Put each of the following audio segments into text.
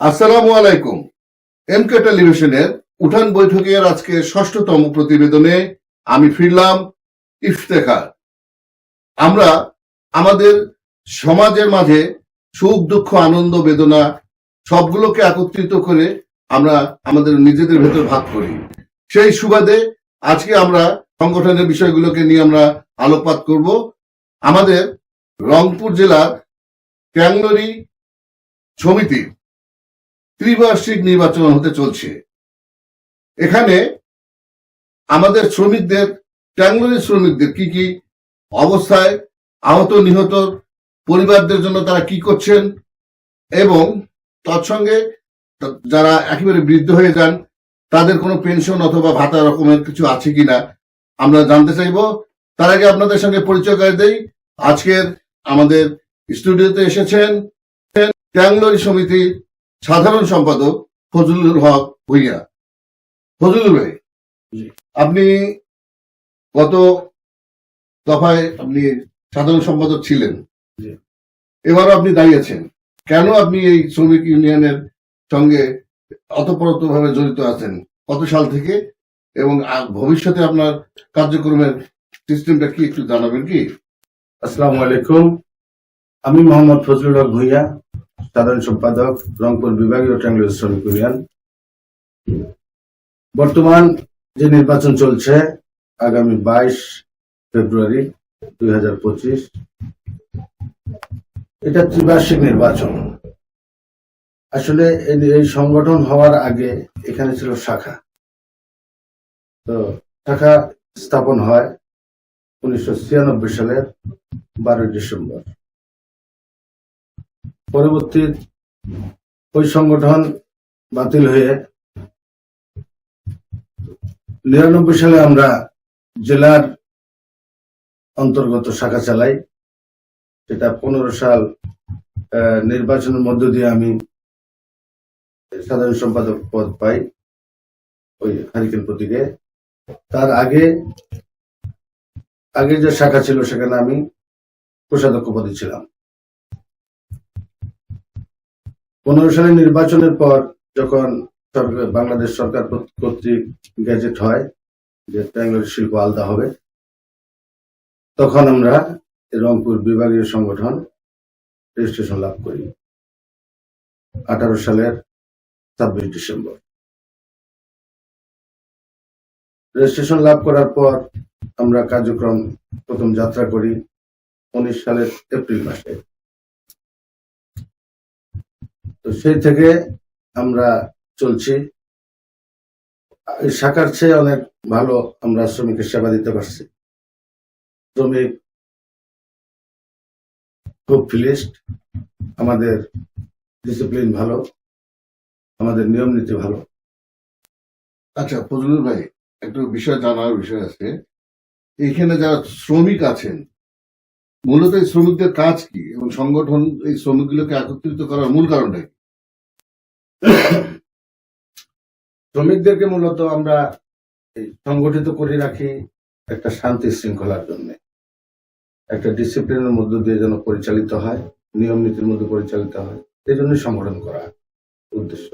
আসসালামু আলাইকুম। এমকে টেলিভিশনের উঠান বৈঠকের আজকে ষষ্ঠতম প্রতিবেদনে আমি ফিরলাম ইফতেখার। আমরা আমাদের সমাজের মাঝে সুখ, দুঃখ, আনন্দ, বেদনা সবগুলোকে একত্রিত করে আমরা আমাদের নিজেদের ভেতর ভাগ করি। সেই সুবাদে আজকে আমরা সংগঠনের বিষয়গুলোকে নিয়ে আমরা আলোকপাত করব। আমাদের রংপুর জেলার ট্যাংলরি সমিতির ত্রিবার্ষিক নির্বাচন হতে চলছে। এখানে আমাদের শ্রমিকদের ট্যাংলোরি শ্রমিকদের কি কি অবস্থায় আহত, নিহত পরিবারদের জন্য তারা কি করছেন এবং তৎসঙ্গে যারা একেবারে বৃদ্ধ হয়ে যান, তাদের কোনো পেনশন অথবা ভাতা রকমের কিছু আছে কিনা আমরা জানতে চাইব। তার আগে আপনাদের সঙ্গে পরিচয় করে দেই। আজকের আমাদের স্টুডিওতে এসেছেন ট্যাংলোরি সমিতির সাধারণ সম্পাদক ফজলুল হক ভুইয়া। ফজলুল ভাই আপনি গত দফায় আপনি সাধারণ সম্পাদক ছিলেন। এবারও আপনি দাঁড়িয়েছেন কেন আপনি এই শ্রমিক ইউনিয়নের সঙ্গে অতপ্রত ভাবে জড়িত আছেন? কত সাল থেকে? এবং ভবিষ্যতে আপনার কার্যক্রমের সিস্টেমটা কি একটু জানাবেন কি? আসসালামু আলাইকুম। আমি মোহাম্মদ ফজলুল হক ভুইয়া। সাধারণ সম্পাদক, রংপুর বিভাগীয় ট্রাঙ্গুলার শ্রমিক ইউনিয়ন। বর্তমান যে নির্বাচন চলছে, আগামী বাইশ ফেব্রুয়ারি দুই হাজার পঁচিশ, এটা ত্রিবার্ষিক নির্বাচন। আসলে এই- সংগঠন হওয়ার আগে এখানে ছিল শাখা। তো শাখা স্থাপন হয় উনিশশো ছিয়ানব্বই সালের বারোই ডিসেম্বর। পরবর্তী ওই সংগঠন বাতিল হয়ে নিরানব্বই সালে আমরা জেলার অন্তর্গত শাখা চালাই। সেটা পনেরো সাল নির্বাচনের মধ্য দিয়ে আমি সাধারণ সম্পাদক পদ পাই ওই হারিকেন প্রতীকে। তার আগে আগে যে শাখা ছিল সেখানে আমি কোষাধ্যক্ষ পদে ছিলাম। পনেরো সালের নির্বাচনের পর যখন বাংলাদেশ সরকার কর্তৃক গ্যাজেট হয় যে ট্যাঙ্গের শিল্প আলাদা হবে, তখন আমরা রংপুর বিভাগীয় সংগঠন রেজিস্ট্রেশন লাভ করি। আঠারো সালের ছাব্বিশ ডিসেম্বর। রেজিস্ট্রেশন লাভ করার পর আমরা কার্যক্রম প্রথম যাত্রা করি উনিশ সালের এপ্রিল মাসে। তো সেই থেকে আমরা চলছি। শাখার চেয়ে অনেক ভালো আমরা শ্রমিকের সেবা দিতে পারছি। শ্রমিক খুব ফিলিস্ট, আমাদের ডিসিপ্লিন ভালো, আমাদের নিয়ম নীতি ভালো। আচ্ছা ফজলুল ভাই, একটু বিষয় জানার বিষয় আছে। এখানে যারা শ্রমিক আছেন, মূলত এই শ্রমিকদের কাজ কি? এবং সংগঠন এই শ্রমিকগুলোকে একত্রিত করার মূল কারণটা কি? শ্রমিকদেরকে মূলত আমরা সংগঠিত করে রাখি একটা শান্তি শৃঙ্খলার জন্য। একটা ডিসিপ্লিনের মধ্য দিয়ে যেন পরিচালিত হয়, নিয়ম নীতির মধ্যে পরিচালিত হয় এই জন্য সংগঠন করা উদ্দেশ্য।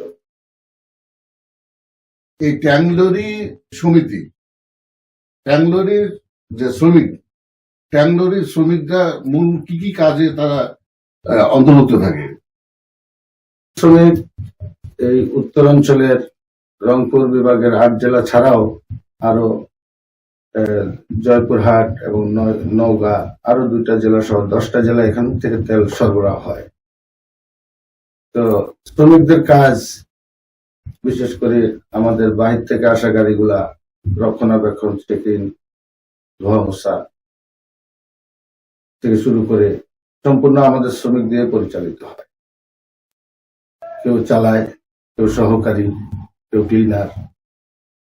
এই ট্যাংলোরি সমিতি, ট্যাংলোরির যে শ্রমিক ট্যাংলোরির শ্রমিকরা মূল কি কি কাজে তারা অন্তর্ভুক্ত থাকে? শ্রমিক এই উত্তরাঞ্চলের রংপুর বিভাগের আট জেলা ছাড়াও আরও জয়পুরহাট এবং নওগাঁ, আরও দুইটা জেলা সহ দশটা জেলা এখান থেকে তেল সরবরাহ হয়। তো শ্রমিকদের কাজ, বিশেষ করে আমাদের বাহির থেকে আসা গাড়িগুলা রক্ষণাবেক্ষণ চেকিং ধোয়া থেকে শুরু করে সম্পূর্ণ আমাদের শ্রমিক দিয়ে পরিচালিত হয়। কেউ চালায়, কেউ সহকারী কেউ ক্লিনার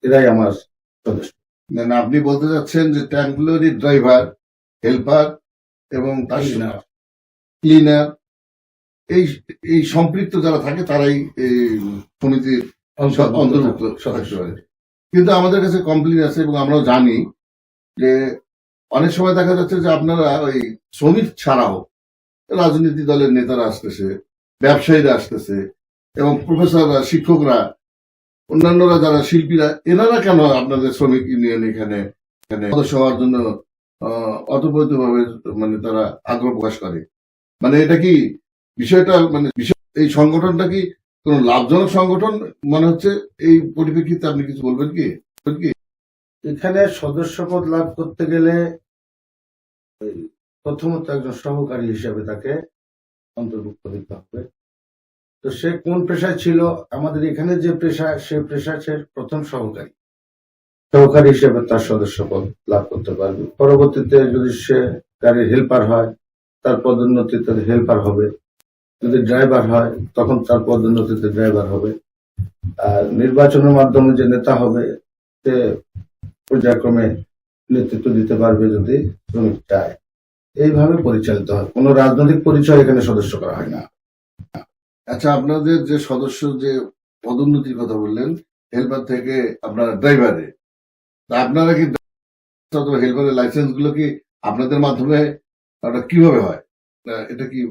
এরাই আমার সদস্য। আপনি বলতে চাচ্ছেন যে ট্যাংলোরি ড্রাইভার হেল্পার এবং। ক্লিনার এই এই সম্পৃক্ত যারা থাকে তারাই এই সমিতির অন্তর্ভুক্ত। সদস্য হয় কিন্তু আমাদের কাছে কমপ্লেন আছে এবং আমরাও জানি যে অনেক সময় দেখা যাচ্ছে যে আপনারা ওই শ্রমিক ছাড়াও রাজনীতি দলের নেতারা আসতেছে ব্যবসায়ীরা আসতেছে এবং প্রফেসররা শিক্ষকরা অন্যান্যরা যারা শিল্পীরা, এনারা কেন আপনাদের শ্রমিক ইউনিয়ন এখানে এখানে সদস্য হওয়ার জন্য অতপ্রত ভাবে মানে তারা আগ্রহ প্রকাশ করে? মানে এটা কি বিষয়টা মানে এই সংগঠনটা কি কোন লাভজনক সংগঠন মনে হচ্ছে এই পরিপ্রেক্ষিতে? আপনি কিছু বলবেন কি? এখানে সদস্যপদ লাভ করতে গেলে প্রথমত একজন সহকারী হিসেবে তাকে অন্তর্ভুক্ত দিতে হবে। তো সে কোন পেশায় ছিল? আমাদের এখানে যে পেশা সে পেশা সে প্রথম সহকারী। সহকারী হিসেবে তার সদস্যপদ লাভ করতে পারবে। পরবর্তীতে যদি সে গাড়ির হেল্পার হয়, তার পদোন্নতিতে হেল্পার হবে। যদি ড্রাইভার হয়, তখন তার পদোন্নতিতে ড্রাইভার হবে। আর নির্বাচনের মাধ্যমে যে নেতা হবে, সে পর্যায়ক্রমে নেতৃত্ব দিতে পারবে যদি শ্রমিক চায়। এইভাবে পরিচালিত হয়। কোনো রাজনৈতিক পরিচয় এখানে সদস্য করা হয় না। আচ্ছা আপনাদের যে সদস্য যে পদোন্নতির কথা বললেন হেল্পার থেকে আপনার ড্রাইভারে তা আপনারা কি অথবা হেল্পারের লাইসেন্সগুলো কি আপনাদের মাধ্যমে ওটা কীভাবে হয়? এটা কি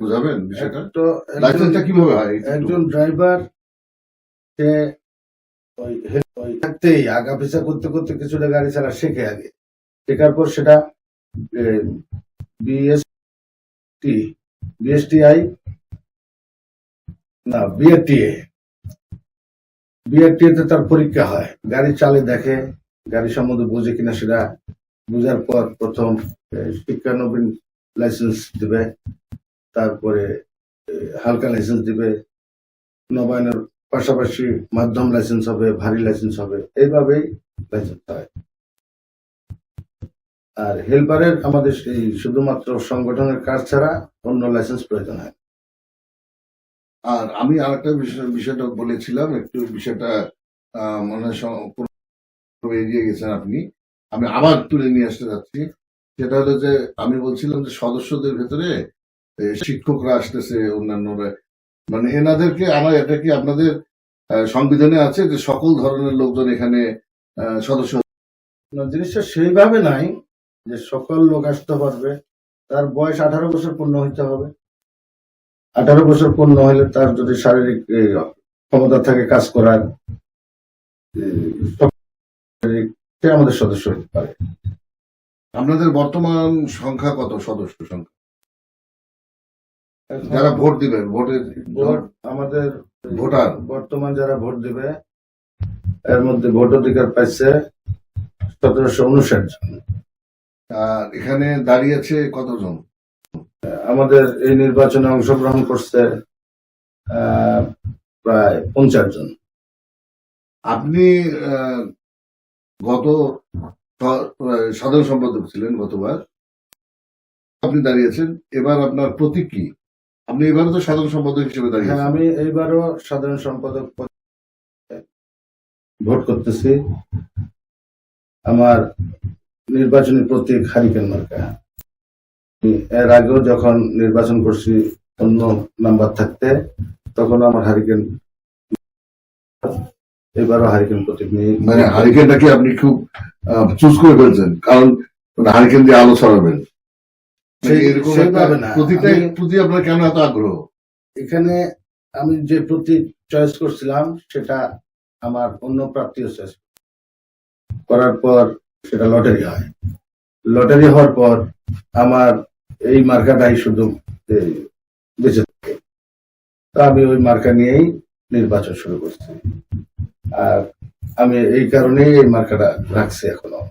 বোঝাবেন বিষয়টা? তো লাইসেন্সটা কীভাবে হয়? একজন ড্রাইভার সে ওই থাকতেই আগা পিছা করতে করতে কিছুটা গাড়ি চালা শেখে আগে। শেখার পর সেটা বিএসটি বিএসটিআই না বিএটিএ বিএটিএ তে তার পরীক্ষা হয়। গাড়ি চালে দেখে গাড়ি সম্বন্ধে বোঝে কিনা সেটা বোঝার পর প্রথম আহ, শিক্ষানবীন লাইসেন্স দিবে। তারপরে হালকা লাইসেন্স দিবে। নবায়নের পাশাপাশি মাধ্যম লাইসেন্স হবে ভারী লাইসেন্স হবে। এইভাবেই লাইসেন্স হয়। আর হেল্পারের আমাদের এই শুধুমাত্র সংগঠনের কাজ ছাড়া অন্য লাইসেন্স প্রয়োজন হয় আর আমি আরেকটা বিষয়, বিষয়টা বলেছিলাম, একটু বিষয়টা মনে এগিয়ে গেছেন আপনি। আমি আবার তুলে নিয়ে আসতে যাচ্ছি। সেটা হলো যে, আমি বলছিলাম যে সদস্যদের ভেতরে শিক্ষকরা আসতেছে অন্যান্যরা। মানে এনাদেরকে আমার, এটা কি আপনাদের সংবিধানে আছে যে সকল ধরনের লোকজন এখানে সদস্য? জিনিসটা সেইভাবে নাই যে সকল লোক আসতে পারবে, তার বয়স আঠারো বছর পূর্ণ হইতে হবে। আঠারো বছর পূর্ণ হলে তার যদি শারীরিক ক্ষমতা থাকে কাজ করার সে আমাদের সদস্য হতে পারে। আপনাদের বর্তমান সংখ্যা কত সদস্য সংখ্যা? যারা ভোট দিবেন ভোটের ভোট আমাদের ভোটার। বর্তমান যারা ভোট দিবে এর মধ্যে ভোট অধিকার পাইছে সতেরোশো উনষাট জন। আর এখানে দাঁড়িয়েছে কতজন? আমাদের এই নির্বাচনে অংশগ্রহণ করছে প্রায় পঞ্চাশ জন। আপনি গত সাধারণ সম্পাদক ছিলেন গতবার। আপনি দাঁড়িয়েছেন। এবার আপনার প্রতীক কি? আপনি এবারও তো সাধারণ সম্পাদক হিসেবে হ্যাঁ দাঁড়িয়েছেন আমি এইবারও সাধারণ সম্পাদক ভোট করতেছি। আমার নির্বাচনী প্রতীক হারিকেন মার্কা। এর আগেও যখন নির্বাচন করছি অন্য নাম্বার থাকতে তখন আমার হারিকেন এবারও হারিকেন প্রতীক নিয়ে মানে হারিকেনটা কি আপনি খুব চুজ করে ফেলছেন? কারণ হারিকেন দিয়ে আলো ছড়াবেন। মানে প্রতি আপনার কেন এত আগ্রহ? এখানে আমি যে প্রতীক চয়েস করছিলাম সেটা আমার অন্য প্রাপ্তিও চয়েস করার পর সেটা লটারি হয়। লটারি হওয়ার পর আমার এই মার্কাটাই শুধু বেঁচে থাকে। তা আমি ওই মার্কা নিয়েই নির্বাচন শুরু করছি। আর আমি এই কারণেই এই মার্কাটা রাখছি এখনও।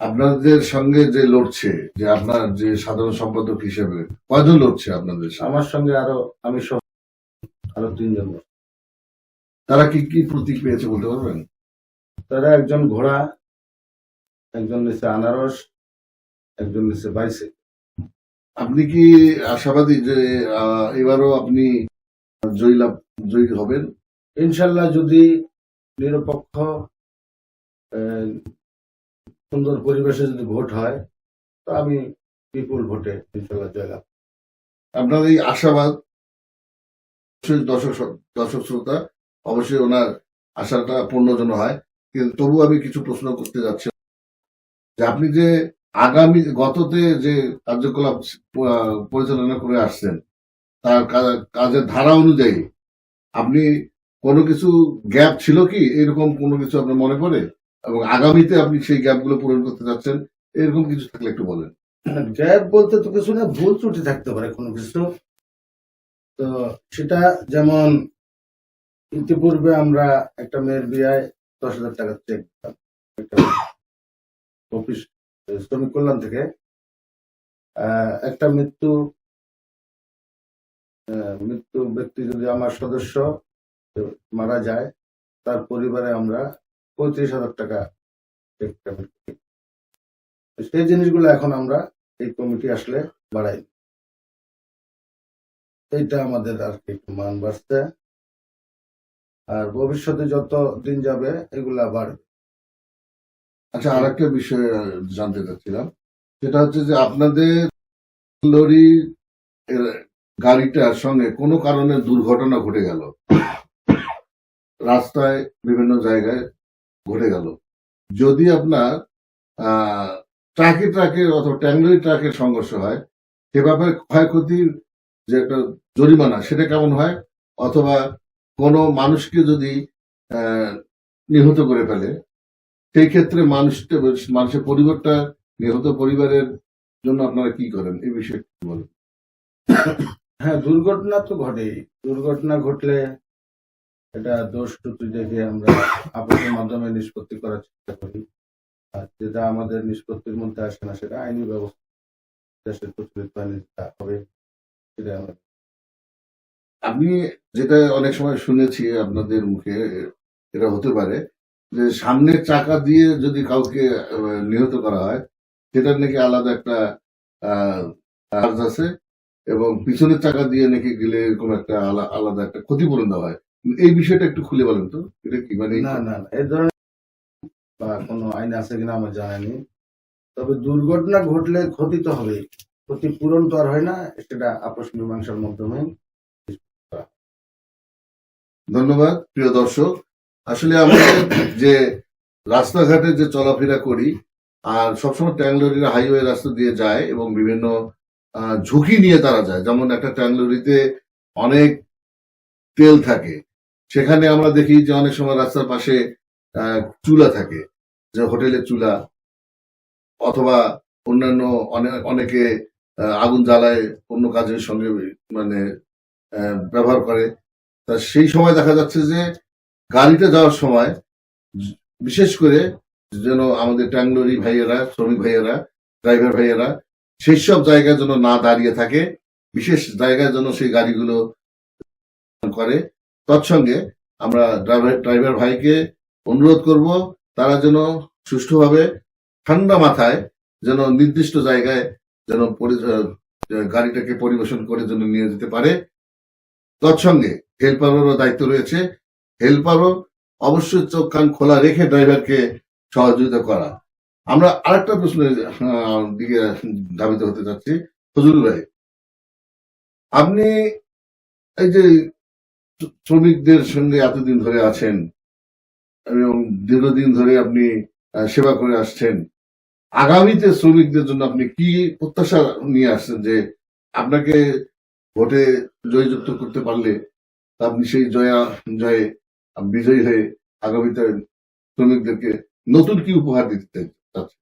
আপনাদের সঙ্গে যে লড়ছে যে আপনার যে সাধারণ সম্পাদক হিসেবে কয়জন লড়ছে আপনাদের আমার সঙ্গে আরও আমি সহ আরও তিনজন তারা কি কি প্রতীক পেয়েছে বলতে পারবেন? তারা একজন ঘোড়া একজন নিচে আনারস একজন নিচে বাইসে আপনি কি আশাবাদী যে এবারও আপনি জয়ী লাভ জয়ী হবেন? ইনশাল্লাহ যদি নিরপেক্ষ সুন্দর পরিবেশে যদি ভোট হয় তো আমি বিপুল ভোটে ইনশাল্লাহ জয়লাভ। আপনার এই আশাবাদ দর্শক দর্শক শ্রোতা অবশ্যই ওনার আশাটা পূর্ণ যেন হয়। কিন্তু তবু আমি কিছু প্রশ্ন করতে যাচ্ছি। যে আপনি যে আগামী গততে যে কার্যকলাপ পরিচালনা করে আসছেন, তার কাজের ধারা অনুযায়ী, আপনি কোনো কিছু গ্যাপ ছিল কি? এরকম কোনো কিছু আপনার মনে পড়ে? এবং আগামীতে আপনি সেই গ্যাপগুলো পূরণ করতে যাচ্ছেন, এরকম কিছু থাকলে একটু বলেন। গ্যাপ বলতে তো কিছু না, ভুল ত্রুটি থাকতে পারে কোনো কিছু। তো সেটা যেমন, ইতিপূর্বে আমরা একটা মেয়ের বিয়ায় দশ হাজার টাকা চেক দিতাম। অফিস শ্রমিক কল্যাণ থেকে একটা মৃত্যু মৃত্যু ব্যক্তি যদি আমার সদস্য মারা যায়, তার পরিবারে আমরা পঁয়ত্রিশ হাজার টাকা। সেই জিনিসগুলো এখন আমরা এই কমিটি আসলে বাড়াই। এইটা আমাদের আর কি মান বাড়ছে। আর ভবিষ্যতে যত দিন যাবে, এগুলা বাড়বে। আচ্ছা আর একটা বিষয় জানতে চাচ্ছিলাম। সেটা হচ্ছে যে আপনাদের লরি গাড়িটার সঙ্গে কোনো কারণে দুর্ঘটনা ঘটে গেল। রাস্তায় বিভিন্ন জায়গায় ঘটে গেল। যদি আপনার ট্রাকে ট্রাকে অথবা ট্যাংলারি ট্রাকের সংঘর্ষ হয়, সে ব্যাপারে ক্ষয়ক্ষতির যে একটা জরিমানা, সেটা কেমন হয়? অথবা কোনো মানুষকে যদি নিহত করে ফেলে সেই ক্ষেত্রে মানুষটা মানুষের পরিবারটা নিহত পরিবারের জন্য আপনারা কি করেন? এই বিষয়ে বলেন। হ্যাঁ দুর্ঘটনা তো ঘটেই। দুর্ঘটনা ঘটলে এটা দোষ ত্রুটি দেখে আমরা আপসের মাধ্যমে নিষ্পত্তি করার চেষ্টা করি। আর যেটা আমাদের নিষ্পত্তির মধ্যে আসে না সেটা আইনি ব্যবস্থা দেশের প্রচলিত আইনে যেটা হবে সেটা আমরা আপনি যেটা অনেক সময় শুনেছি আপনাদের মুখে এটা হতে পারে যে সামনের চাকা দিয়ে যদি কাউকে নিহত করা হয় সেটার নাকি আলাদা একটা চার্জ আছে এবং পিছনের চাকা দিয়ে নাকি গেলে এরকম একটা আলা- আলাদা একটা ক্ষতিপূরণ দেওয়া হয়। এই বিষয়টা একটু খুলে বলেন তো এটা কি? মানে না না এই ধরনের বা কোনো আইন আছে কিনা আমার জানা নেই। তবে দুর্ঘটনা ঘটলে ক্ষতি তো হবেই ক্ষতি পূরণ তো আর হয় না সেটা আপস মীমাংসার মাধ্যমে। ধন্যবাদ প্রিয় দর্শক। আসলে আমাদের যে রাস্তাঘাটে যে চলাফেরা করি, আর সবসময় ট্যাংলরির হাইওয়ে রাস্তা দিয়ে যায় এবং বিভিন্ন ঝুঁকি নিয়ে তারা যায়। যেমন একটা ট্যাংলরিতে অনেক তেল থাকে। সেখানে আমরা দেখি যে অনেক সময় রাস্তার পাশে চুলা থাকে, যে হোটেলের চুলা অথবা অন্যান্য অনেক আগুন জ্বালায় অন্য কাজের সঙ্গে মানে ব্যবহার করে। তা সেই সময় দেখা যাচ্ছে যে গাড়িতে যাওয়ার সময়, বিশেষ করে যেন আমাদের ট্যাংলরি ভাইয়েরা, শ্রমিক ভাইয়েরা, ড্রাইভার ভাইয়েরা সেই সব জায়গায় যেন না দাঁড়িয়ে থাকে, বিশেষ জায়গায় যেন সেই গাড়িগুলো করে। তৎসঙ্গে আমরা ড্রাইভার ড্রাইভার ভাইকে অনুরোধ করব, তারা যেন সুষ্ঠুভাবে ঠান্ডা মাথায় যেন নির্দিষ্ট জায়গায় যেন গাড়িটাকে পরিবেশন করে যেন নিয়ে যেতে পারে। তৎসঙ্গে হেল্পারেরও দায়িত্ব রয়েছে হেল্পারও অবশ্যই চোখ, কান খোলা রেখে ড্রাইভারকে সহযোগিতা করা। আমরা আরেকটা প্রশ্নের দিকে ধাবিত হতে চাচ্ছি। ফজল ভাই, আপনি এই যে শ্রমিকদের সঙ্গে এতদিন ধরে আছেন এবং দীর্ঘদিন ধরে আপনি সেবা করে আসছেন, আগামীতে শ্রমিকদের জন্য আপনি কি প্রত্যাশা নিয়ে আসছেন যে আপনাকে ভোটে জয়যুক্ত করতে পারলে আপনি সেই জয়া, জয়ে বিজয়ী হয়ে আগামীতে শ্রমিকদেরকে নতুন কি উপহার দিতে চাচ্ছেন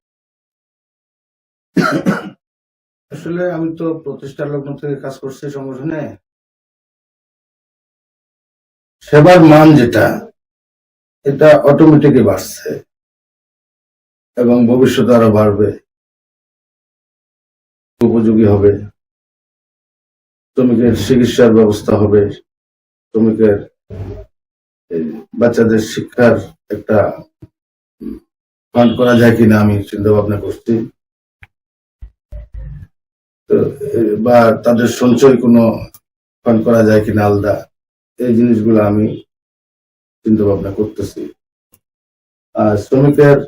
আসলে আমি তো প্রতিষ্ঠার লগ্ন থেকে কাজ করছি সংগঠনে। সেবার মান যেটা, এটা অটোমেটিকই বাড়ছে এবং ভবিষ্যতে আরও বাড়বে। উপযোগী হবে। শ্রমিকের চিকিৎসার ব্যবস্থা হবে। শ্রমিকের বাচ্চাদের শিক্ষার একটা ফান্ড করা যায় কিনা আমি চিন্তা ভাবনা করছি বা তাদের সঞ্চয় কোনো ফান্ড করা যায় কিনা আলাদা, এই জিনিসগুলো আমি চিন্তা ভাবনা করতেছি। আর শ্রমিকের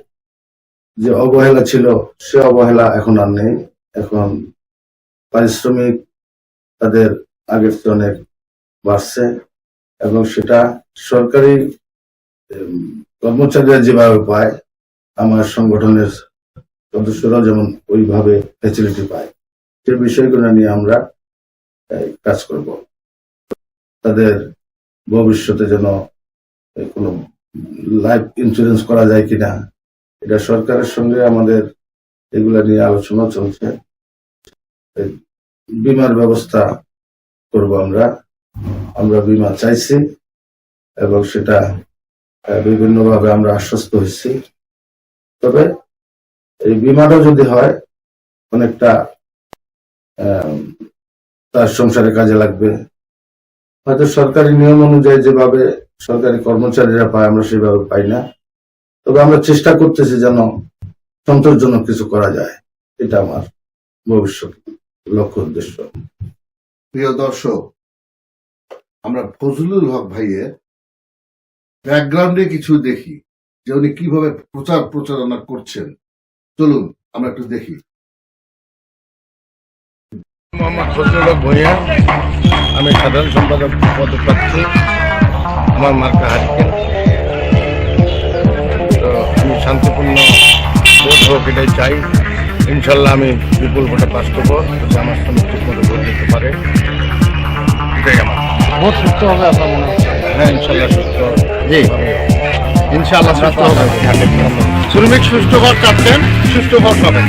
যে অবহেলা ছিল, সে অবহেলা এখন আর নেই। এখন পারিশ্রমিক তাদের আগের চেয়ে অনেক বাড়ছে। এবং সেটা সরকারি কর্মচারীরা যেভাবে পায়, আমার সংগঠনের সদস্যরা যেমন ওইভাবে ফ্যাসিলিটি পায়। সে বিষয়গুলো নিয়ে আমরা কাজ করব। তাদের ভবিষ্যতে যেন কোনো লাইফ ইন্স্যুরেন্স করা যায় কিনা, এটা সরকারের সঙ্গে আমাদের এগুলা নিয়ে আলোচনা চলছে। বিমার ব্যবস্থা করব আমরা। আমরা বিমা চাইছি এবং সেটা বিভিন্নভাবে আমরা আশ্বস্ত হয়েছি। তবে এই বিমাটা যদি হয়, অনেকটা তার সংসারে কাজে লাগবে। হয়তো সরকারি নিয়ম অনুযায়ী যেভাবে সরকারি কর্মচারীরা পায়, আমরা সেভাবে পাই না। তবে আমরা চেষ্টা করতেছি যেন সন্তোষজনক কিছু করা যায়। এটা আমার ভবিষ্যৎ লক্ষ্য, উদ্দেশ্য। প্রিয় দর্শক আমরা ফজলুল হক ভাইয়ের ব্যাকগ্রাউন্ডে কিছু দেখি, যে উনি কীভাবে প্রচার প্রচারণা করছেন। চলুন, আমরা একটু দেখি। আমি সাধারণ সম্পাদক পদপ্রার্থী, আমার মার্কা হারিকেন। তো আমি শান্তিপূর্ণ ভোট হোক এটাই চাই। ইনশাল্লাহ আমি বিপুল ভোটে পাস করব আমার সঙ্গে ঠিক মতো ভোট দিতে পারে। এটাই আমার। ভোট সুস্থ হবে আপনার মনে হচ্ছে? হ্যাঁ ইনশাল্লাহ সুস্থ জি। ইনশাল্লাহ সুস্থ হবে। শ্রমিক সুস্থ ঘর চাচ্ছেন সুস্থ হওয়ার পাবেন।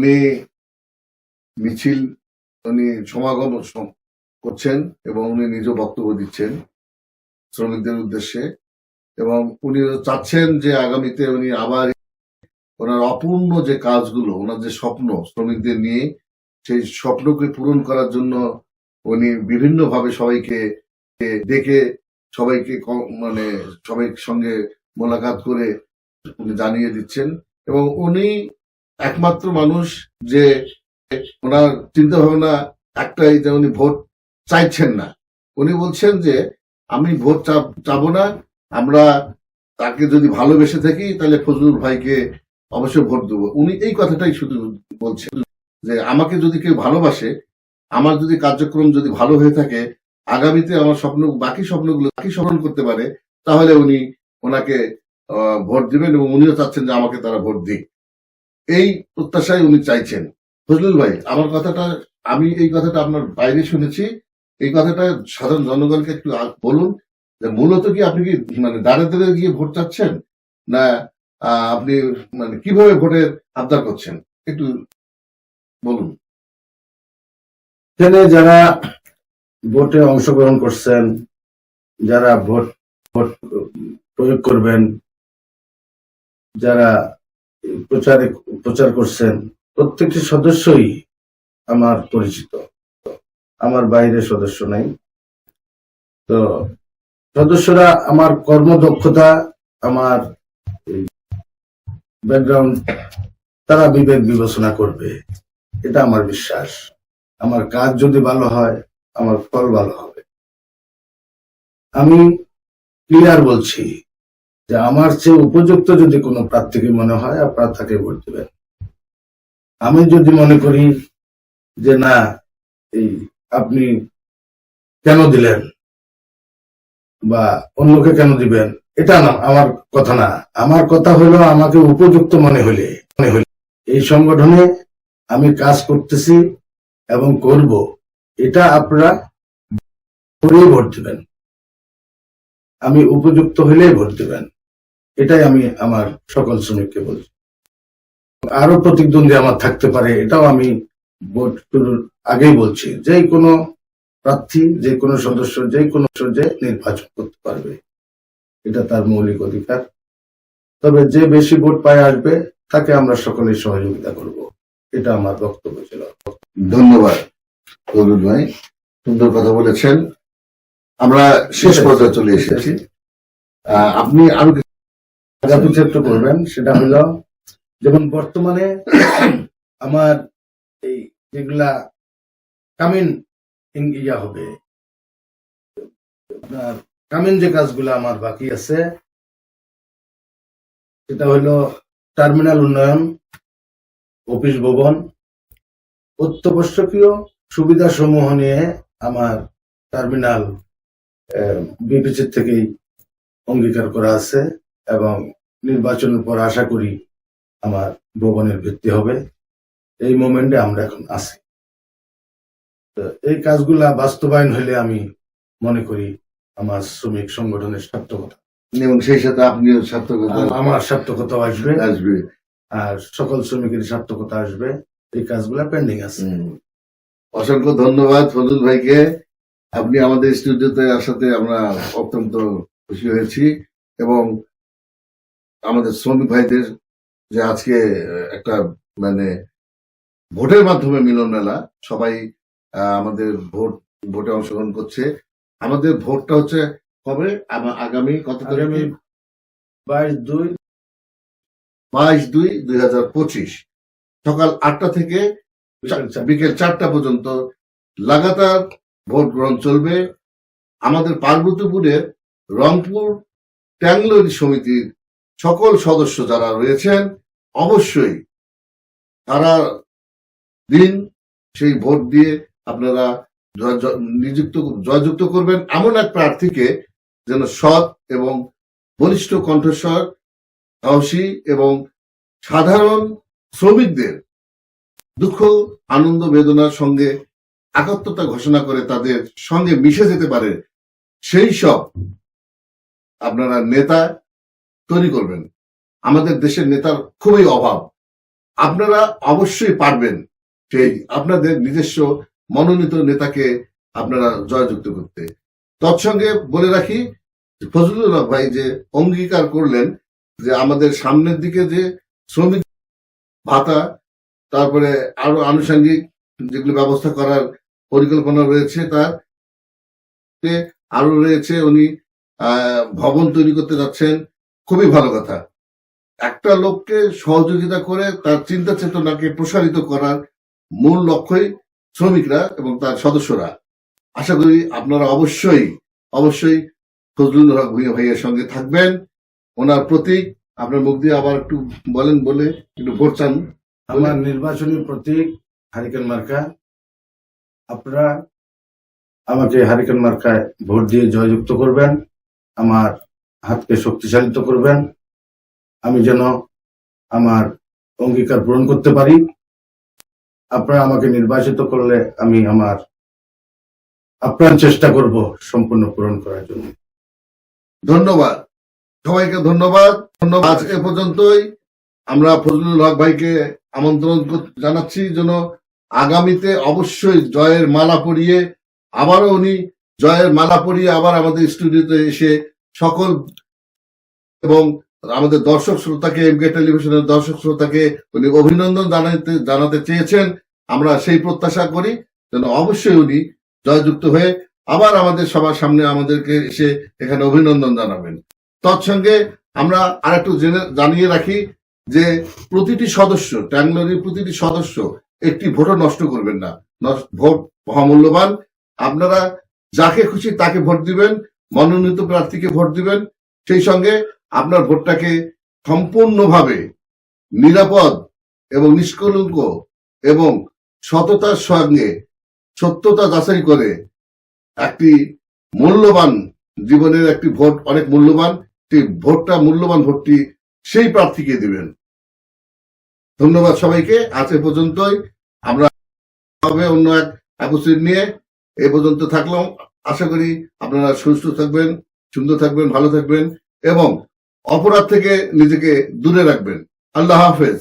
উনি মিছিল, উনি সমাগম করছেন এবং উনি নিজ বক্তব্য দিচ্ছেন শ্রমিকদের উদ্দেশ্যে এবং উনি চাচ্ছেন যে আগামীতে উনি আবার ওনার অপূর্ণ যে কাজগুলো, ওনার যে স্বপ্ন শ্রমিকদের নিয়ে, সেই স্বপ্নকে পূরণ করার জন্য উনি বিভিন্নভাবে সবাইকে ডেকে সবাইকে মানে সবাই সঙ্গে মোলাকাত করে উনি জানিয়ে দিচ্ছেন এবং উনি একমাত্র মানুষ যে ওনার চিন্তা ভাবনা একটাই যে উনি ভোট চাইছেন না। উনি বলছেন যে, আমি ভোট চাবো না, আমরা তাকে যদি ভালোবেসে থাকি, তাহলে ফজলুল ভাইকে অবশ্যই ভোট দেবো। উনি এই কথাটাই শুধু বলছেন যে, আমাকে যদি কেউ ভালোবাসে, আমার যদি কার্যক্রম যদি ভালো হয়ে থাকে, আগামীতে আমার স্বপ্ন, বাকি স্বপ্নগুলো বাকি স্মরণ করতে পারে, তাহলে উনি ওনাকে ভোট দিবেন এবং উনিও চাচ্ছেন যে আমাকে তারা ভোট দিক। এই প্রত্যাশায় উনি চাইছেন। ফজলুল ভাই, আমার কথাটা, আমি এই কথাটা আপনার বাইরে শুনেছি। এই কথাটা সাধারণ জনগণকে একটু বলুন যে মূলত কি আপনি কি মানে দাঁড়ে দাঁড়ে গিয়ে ভোট চাচ্ছেন? না আপনি মানে কীভাবে ভোটের আবদার করছেন? একটু বলুন। এখানে যারা ভোটে অংশগ্রহণ করছেন, যারা ভোট ভোট প্রয়োগ করবেন, যারা প্রচারে প্রচার করছেন, প্রত্যেকটি সদস্যই আমার পরিচিত। আমার বাইরে সদস্য নাই। তো সদস্যরা আমার কর্মদক্ষতা, আমার ব্যাকগ্রাউন্ড তারা বিবেক বিবেচনা করবে। এটা আমার বিশ্বাস। আমার কাজ যদি ভালো হয়, আমার ফল ভালো হবে। আমি ক্লিয়ার বলছি যে আমার চেয়ে উপযুক্ত যদি কোনো প্রার্থীকে মনে হয় আপনারা তাকে ভোট দেবেন। আমি যদি মনে করি যে না, এই আপনি কেন দিলেন? বা অন্যকে কেন দিবেন? এটা না, আমার কথা না। আমার কথা হলো আমাকে উপযুক্ত মনে হলে মনে হলে। এই সংগঠনে আমি কাজ করতেছি এবং করব। এটা আপনারা করেই ভোট দিবেন। আমি উপযুক্ত হলেই ভোট দিবেন। এটাই আমি আমার সকল শ্রমিককে বলছি। আরও প্রতিদ্বন্দ্বী আমার থাকতে পারে, এটাও আমি ভোট আগেই বলছি। যে কোনো প্রার্থী, যে কোনো সদস্য, যে কোনো নির্বাচন করতে পারবে। এটা তার মৌলিক অধিকার। তবে যে বেশি ভোট পায় আসবে, তাকে আমরা সকলেই সহযোগিতা করব। এটা আমার বক্তব্য ছিল। ধন্যবাদ ফজলুল ভাই। সুন্দর কথা বলেছেন। আমরা শেষ পর্যায়ে চলে এসেছি। আপনি আরও একটু করবেন, সেটা হলো, যেমন বর্তমানে আমার এই যেগুলা কামিন ইয়া হবে, আপনার কামিন যে কাজগুলো আমার বাকি আছে, সেটা হলো টার্মিনাল উন্নয়ন, অফিস ভবন, অত্যাবশ্যকীয় সুবিধা সমূহ নিয়ে আমার টার্মিনাল বিপিসির থেকেই অঙ্গীকার করা আছে। এবং নির্বাচনের পর আশা করি আমার ভবনের ভিত্তি হবে। এই মোমেন্টে আমরা এখন আছি। এই কাজগুলা বাস্তবায়ন হলে আমি মনে করি আমার শ্রমিক সংগঠনের সার্থকতা। এবং সেই সাথে আপনিও সার্থকতা আমার সার্থকতা আসবে। আসবে। আর সকল শ্রমিকের সার্থকতা আসবে। এই কাজগুলা পেন্ডিং আছে। অসংখ্য ধন্যবাদ ফজল ভাইকে। আপনি আমাদের স্টুডিওতে আসাতে আমরা অত্যন্ত খুশি হয়েছি। এবং আমাদের শ্রমিক ভাইদের যে আজকে একটা মানে ভোটের মাধ্যমে মিলন মেলা সবাই আমাদের ভোট ভোটে অংশগ্রহণ করছে। আমাদের ভোটটা হচ্ছে কবে? আগামী কত তারিখে? বাইশ দুই। বাইশ দুই দুই হাজার পঁচিশ। সকাল আটটা থেকে বিকেল বিকেল চারটা পর্যন্ত লাগাতার ভোট গ্রহণ চলবে। আমাদের পার্বতীপুরের রংপুর ট্যাংলরি সমিতির সকল সদস্য যারা রয়েছেন, অবশ্যই তারা দিন সেই ভোট দিয়ে আপনারা নিযুক্ত, জয়যুক্ত করবেন। এমন এক প্রার্থীকে যেন সৎ এবং বলিষ্ঠ কণ্ঠস্বর, সাহসী এবং সাধারণ শ্রমিকদের দুঃখ, আনন্দ, বেদনার সঙ্গে একাত্মতা ঘোষণা করে তাদের সঙ্গে মিশে যেতে পারে, সেই সব আপনারা নেতা তৈরি করবেন। আমাদের দেশের নেতার খুবই অভাব। আপনারা অবশ্যই পারবেন সেই আপনাদের নিজস্ব মনোনীত নেতাকে আপনারা জয়যুক্ত করতে। তৎসঙ্গে বলে রাখি, ফজলুল ভাই যে অঙ্গীকার করলেন যে আমাদের সামনের দিকে যে শ্রমিক ভাতা, তারপরে আরও আনুষঙ্গিক যেগুলো ব্যবস্থা করার পরিকল্পনা রয়েছে তার আরও রয়েছে, উনি ভবন তৈরি করতে যাচ্ছেন। খুবই ভালো কথা। একটা লোককে সহযোগিতা করে তার চিন্তা চেতনাকে প্রসারিত করার মূল লক্ষ্যই শ্রমিকরা এবং তার সদস্যরা। আশা করি আপনারা অবশ্যই অবশ্যই ফজলুল হক ভূঁইয়া ভাইয়ের সঙ্গে থাকবেন। ওনার প্রতীক, আপনার মুখ দিয়ে আবার একটু বলেন বলে, একটু ভোট চান। আমার নির্বাচনী প্রতীক হারিকেন মার্কা। আপনারা আমাকে হারিকেন মার্কায় ভোট দিয়ে জয়যুক্ত করবেন। আমার হাতকে শক্তিশালিত করবেন। আমি যেন আমার অঙ্গীকার পূরণ করতে পারি। আপনারা আমাকে নির্বাচিত করলে আমি আমার আপ্রাণ চেষ্টা করব সম্পূর্ণ পূরণ করার জন্য। ধন্যবাদ। সবাইকে ধন্যবাদ। ধন্যবাদ। এ পর্যন্তই। আমরা ফজলুল হক ভাইকে আমন্ত্রণ জানাচ্ছি যেন আগামীতে অবশ্যই জয়ের মালা পরিয়ে আবারও উনি জয়ের মালা পরিয়ে আবার আমাদের স্টুডিওতে এসে সকল এবং আমাদের দর্শক শ্রোতাকে এমকে টেলিভিশনের দর্শক শ্রোতাকে উনি অভিনন্দন জানাতে জানাতে চেয়েছেন। আমরা সেই প্রত্যাশা করি যেন অবশ্যই উনি জয়যুক্ত হয়ে আবার আমাদের সবার সামনে আমাদেরকে এসে এখানে অভিনন্দন জানাবেন। তৎসঙ্গে আমরা আরেকটু জেনে, জানিয়ে রাখি যে প্রতিটি সদস্য, ট্যাংলরির প্রতিটি সদস্য একটি ভোটও নষ্ট করবেন না। ভোট মহামূল্যবান। আপনারা যাকে খুশি তাকে ভোট দিবেন। মনোনীত প্রার্থীকে ভোট দিবেন। সেই সঙ্গে আপনার ভোটটাকে সম্পূর্ণভাবে নিরাপদ এবং নিষ্কলঙ্ক এবং সততার সঙ্গে সত্যতা যাচাই করে একটি মূল্যবান জীবনের একটি ভোট, অনেক মূল্যবান, সেই ভোটটা, মূল্যবান ভোটটি সেই প্রার্থীকে দিবেন। ধন্যবাদ সবাইকে। আজ এ পর্যন্তই। আমরা অন্য এক এপিসোড নিয়ে। এ পর্যন্ত থাকলাম। আশা করি আপনারা সুস্থ থাকবেন, সুন্দর থাকবেন, ভালো থাকবেন এবং অপরাধ থেকে নিজেকে দূরে রাখবেন। আল্লাহ হাফেজ।